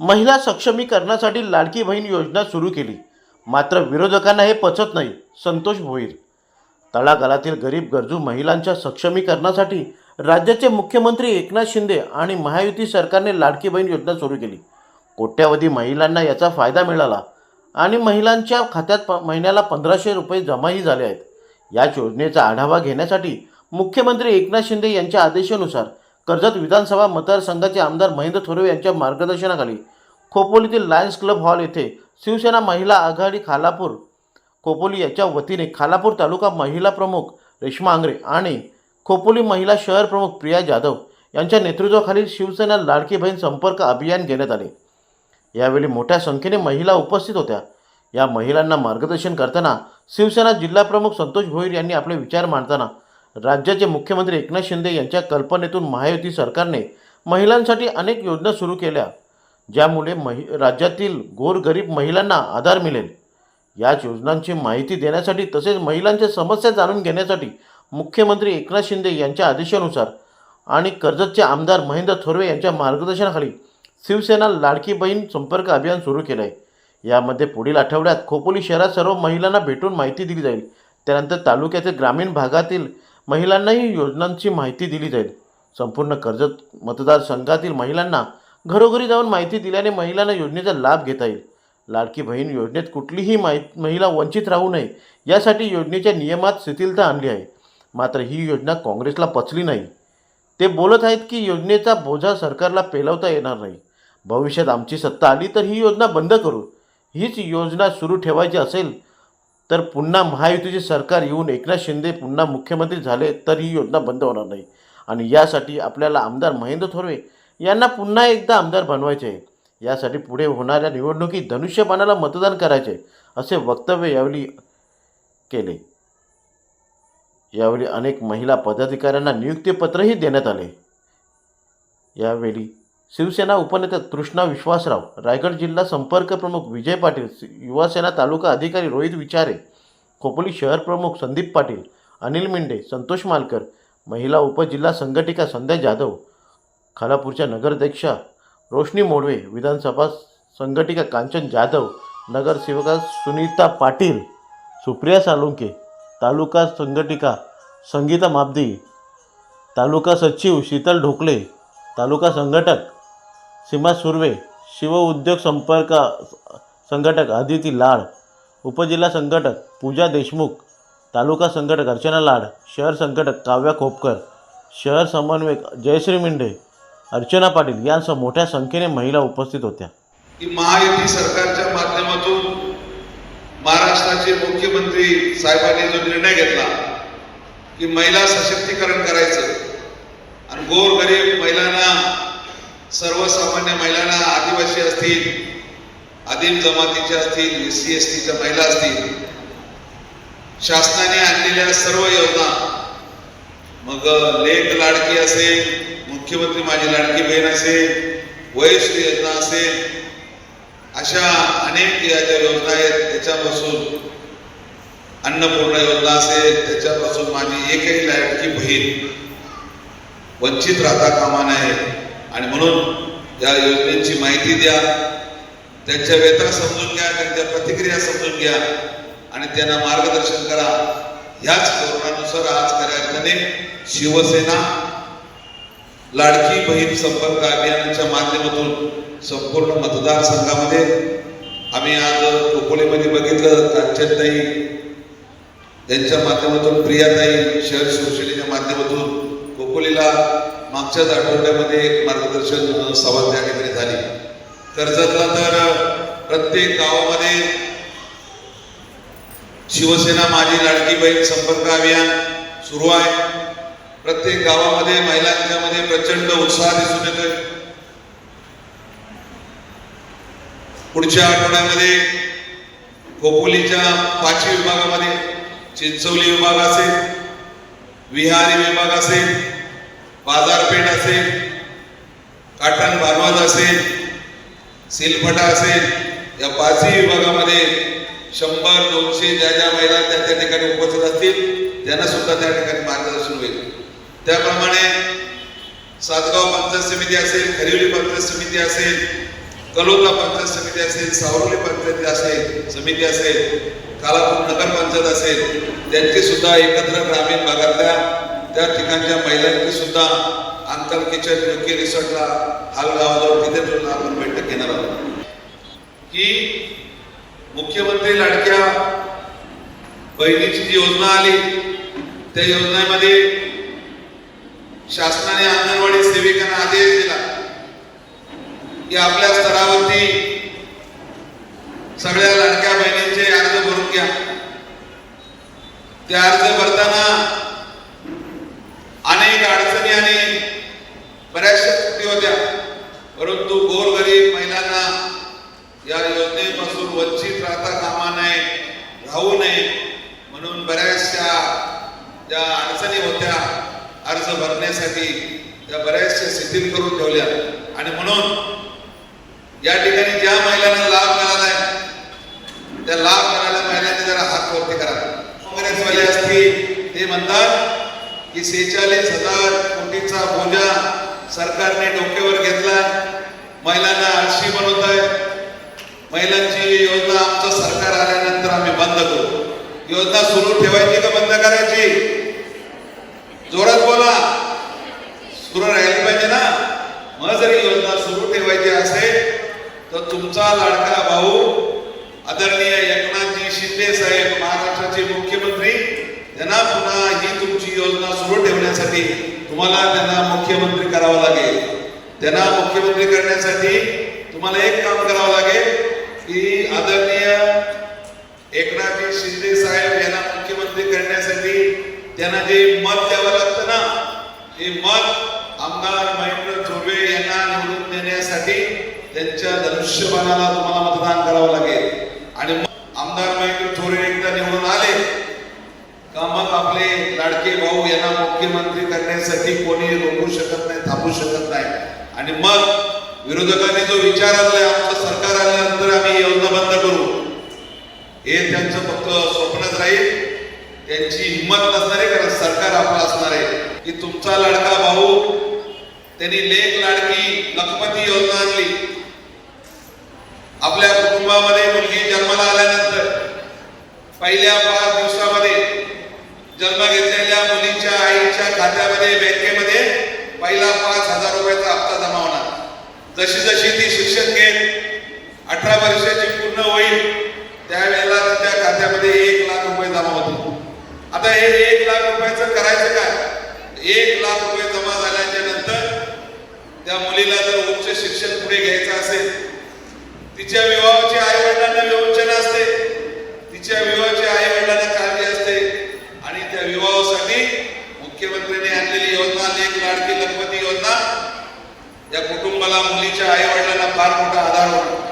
महिला सक्षमीकरणासाठी लाडकी बहीण योजना सुरू केली. मात्र विरोधकांना हे पचत नाही. संतोष भोईर. तळागाळातील गरीब गरजू महिलांच्या सक्षमीकरणासाठी राज्याचे मुख्यमंत्री एकनाथ शिंदे आणि महायुती सरकारने लाडकी बहीण योजना सुरू केली. कोट्यावधी महिलांना याचा फायदा मिळाला आणि महिलांच्या खात्यात प महिन्याला पंधराशे रुपये जमाही झाले आहेत. याच योजनेचा आढावा घेण्यासाठी मुख्यमंत्री एकनाथ शिंदे यांच्या आदेशानुसार कर्जत विधानसभा मतदारसंघाचे आमदार महेंद्र थोरवे यांच्या मार्गदर्शनाखाली खोपोलीतील लायन्स क्लब हॉल येथे शिवसेना महिला आघाडी खालापूर खोपोली याच्या वतीने खालापूर तालुका महिला प्रमुख रेश्मा आंग्रे आणि खोपोली महिला शहर प्रमुख प्रिया जाधव यांच्या नेतृत्वाखाली शिवसेना लाडकी बहीण संपर्क अभियान घेण्यात आले. यावेळी मोठ्या संख्येने महिला उपस्थित होत्या. या महिलांना मार्गदर्शन करताना शिवसेना जिल्हाप्रमुख संतोष भोईर यांनी आपले विचार मांडताना राज्याचे मुख्यमंत्री एकनाथ शिंदे यांच्या कल्पनेतून महायुती सरकारने महिलांसाठी अनेक योजना सुरू केल्या ज्यामुळे महि राज्यातील गोरगरीब महिलांना आधार मिळेल. याच योजनांची माहिती देण्यासाठी तसेच महिलांच्या समस्या जाणून घेण्यासाठी मुख्यमंत्री एकनाथ शिंदे यांच्या आदेशानुसार आणि कर्जतचे आमदार महेंद्र थोरवे यांच्या मार्गदर्शनाखाली शिवसेना लाडकी बहीण संपर्क अभियान सुरू केलं आहे यामध्ये पुढील आठवड्यात खोपोली शहरात सर्व महिलांना भेटून माहिती दिली जाईल. त्यानंतर तालुक्यातील ग्रामीण भागातील महिलांनाही योजनांची माहिती दिली जाईल. संपूर्ण कर्जत मतदारसंघातील महिलांना घरोघरी जाऊन माहिती दिल्याने महिलांना योजनेचा लाभ घेता येईल. लाडकी बहीण योजनेत कुठलीही माहीत महिला वंचित राहू नये यासाठी योजनेच्या नियमात शिथिलता आणली आहे. मात्र ही योजना काँग्रेसला पचली नाही. ते बोलत आहेत की योजनेचा बोजा सरकारला पेलवता येणार नाही. भविष्यात आमची सत्ता आली तर ही योजना बंद करू. हीच योजना सुरू ठेवायची असेल तर पुन्हा महायुतीचे सरकार येऊन एकनाथ शिंदे पुन्हा मुख्यमंत्री झाले तर ही योजना बंद होणार नाही. आणि यासाठी आपल्याला आमदार महेंद्र थोरवे यांना पुन्हा एकदा आमदार बनवायचे आहे. यासाठी पुढे होणाऱ्या निवडणुकीत धनुष्यबाणाला मतदान करायचे असे वक्तव्य यावेळी केले. यावेळी अनेक महिला पदाधिकाऱ्यांना नियुक्तीपत्रही देण्यात आले. यावेळी शिवसेना उपनेता तृष्णा विश्वासराव रायगड जिल्हा संपर्क प्रमुख विजय पाटील युवासेना तालुका अधिकारी रोहित विचारे खोपोली शहर प्रमुख संदीप पाटील अनिल मिंडे संतोष मालकर महिला उपजिल्हा संघटिका संध्या जाधव खालापूरच्या नगराध्यक्षा रोशनी मोडवे विधानसभा संघटिका कांचन जाधव नगरसेवका सुनीता पाटील सुप्रिया सालुंके तालुका संघटिका संगीता माबदी तालुका सचिव शीतल ढोकले तालुका संघटक सीमा सुर्वे शिव उद्योग संपर्क संघटक आदिती लाड उपजिल्हा संघटक पूजा देशमुख तालुका संघटक अर्चना लाड शहर संघटक काव्या खोपकर शहर समन्वयक जयश्री मिंडे अर्चना पाटील यांसह मोठ्या संख्येने महिला उपस्थित होत्या. की महायुती सरकारच्या माध्यमातून महाराष्ट्राचे मुख्यमंत्री साहेबांनी जो निर्णय घेतला की महिला सशक्तीकरण करायचं आणि गोरगरीब महिलांना सर्वसामान्य महिलांना आदिवासी असतील आदिम जमातीच्या असतील एस सी एस टीच्या महिला असतील शासनाने आणलेल्या सर्व योजना मग लेख लाडकी असेल मुख्यमंत्री माझी लाडकी बहीण असेल वयस्क योजना असेल अशा अनेक या ज्या योजना आहेत त्याच्यापासून अन्नपूर्णा योजना असेल त्याच्यापासून माझी एकही लाडकी बहीण वंचित राहता कामा नये. आणि म्हणून या योजनेची माहिती द्या. त्यांच्या व्यथा समजून घ्या त्यांच्या प्रतिक्रिया समजून घ्या आणि त्यांना मार्गदर्शन करा. ह्याच धोरणानुसार आज खऱ्या अर्थाने शिवसेना लाडकी बहीण संपर्क अभियानाच्या माध्यमातून संपूर्ण मतदारसंघामध्ये आम्ही आज खोपोलीमध्ये बघितलं कांचनताई त्यांच्या माध्यमातून प्रियाताई शहर शिवसेनेच्या माध्यमातून खोपोलीला मागच्याच आठवड्यामध्ये एक मार्गदर्शन सभा त्या ठिकाणी झाली. कर्जतला तर प्रत्येक गावामध्ये शिवसेना माझी लाडकी बहीण संपर्क अभियान सुरू आहे. प्रत्येक गावामध्ये महिलांच्या मध्ये प्रचंड उत्साह दिसून येतोय. पुढच्या आठवड्यामध्ये खोपोलीच्या पाचवी विभागामध्ये चिंचवली विभाग असेल विहारी विभाग असेल बाजारपेठ असेल काटण भारवाज असेल सिलफटा असेल या पाचही विभागामध्ये शंभर दोनशे ज्या ज्या महिला त्या त्या ठिकाणी उपस्थित असतील त्यांना सुद्धा त्या ठिकाणी मार्गदर्शन होईल. त्याप्रमाणे सातगाव पंचायत समिती असेल खरिवली पंचायत समिती असेल कलोला पंचायत समिती असेल सावरोली पंचायत असेल समिती असेल कालापूर नगरपंचायत असेल त्यांची सुद्धा एकत्र ग्रामीण भागातल्या त्या ठिकाणच्या महिलांनी सुद्धा अंकल किचन योग्य रिसॉर्टला हाल गावाजवळ तिथे सुद्धा आपण बैठक घेणार आहोत. की मुख्यमंत्री लाडक्या बहिणीची जी योजना आली त्या योजनेमध्ये शासनाने अंगणवाडी सेविकांना आदेश दिला की आपल्या स्तरावरती सगळ्या लाडक्या बहिणींचे अर्ज भरून घ्या. ते अर्ज भरताना अनेक अडचणी आणि बऱ्याचशा त्रुटी होत्या. परंतु गोरगरीब महिलांना या योजनेपासून वंचित राहता कामा नये राहू नये म्हणून बऱ्याचशा ज्या अडचणी होत्या अर्ज भरण्यासाठी त्या बऱ्याचशा शिथिल करून ठेवल्या. आणि म्हणून या ठिकाणी ज्या महिलांना लाभ मिळालाय त्या लाभ मिळाल्या महिलांनी जरा हात वरती करा. काँग्रेसवाले असतील ते म्हणतात की सेहेचाळीस हजार कोटीचा बोजा सरकारने डोक्यावर घेतला. महिलांना आळशी बनवत आहे महिलांची योजना आमचं सरकार आल्यानंतर आम्ही बंद करू. योजना सुरू ठेवायची का बंद करायची? जोरात बोला. सुरू राहिली पाहिजे ना. मग जरी योजना सुरू ठेवायची असेल तर तुमचा लाडका भाऊ आदरणीय एकनाथजी शिंदे साहेब महाराष्ट्राचे मुख्यमंत्री त्यांना पुन्हा ही तुमची योजना सुरू ठेवण्यासाठी तुम्हाला त्यांना मुख्यमंत्री करावं लागेल. त्यांना मुख्यमंत्री करण्यासाठी तुम्हाला एक काम करावं लागेल की आदरणीय एकनाथजी शिंदे साहेब यांना मुख्यमंत्री करण्यासाठी त्यांना जे मत द्यावं लागतं ना हे मत आमदार महेंद्र चोबे यांना निवडून देण्यासाठी त्यांच्या धनुष्यबाणाला तुम्हाला मतदान करावं लागेल आणि मग आमदार महेंद्र चोरे एकदा निवडून आले का मग आपले लाडके भाऊ यांना मुख्यमंत्री करण्यासाठी कोणी रोखू शकत नाही थांबू शकत नाही. आणि मग विरोधकांनी जो विचार आणलाय आमचं सरकार आल्यानंतर आम्ही योजना बंद करू. हे त्यांचं फक्त स्वप्नच राहील. त्यांची हिंमत नसणार आहे कारण सरकार आपलं असणार आहे. की तुमचा लाडका भाऊ त्यांनी लेख लाडकी लखपती योजना आणली. आपल्या कुटुंबामध्ये मुलगी जन्माला आल्यानंतर पहिल्या पाच दिवसामध्ये जन्म घेतला. आईच्या खात्यामध्ये बँकेमध्ये पहिला पाच हजार रुपयाचा हप्ता जमा होणार. जशी जशी ती शिक्षण घेत अठरा वर्षाची पूर्ण होईल त्यावेळेला तिच्या खात्यामध्ये एक लाख रुपये जमा होतो आता हे एक लाख रुपयाचं करायचं काय? एक लाख रुपये जमा झाल्याच्यानंतर त्या मुलीला जर उच्च शिक्षण पुढे घ्यायचं असेल तिच्या विवाहाची आई वडिलांना विवंचना असते. तिच्या विवाहाची आई वडिलांना काळजी असते. आणि त्या विवाहासाठी मुख्यमंत्र्यांनी आणलेली योजना लेख लाडकी लखपती योजना या कुटुंबाला मुलीच्या आई वडिलांना फार मोठा आधार होतो.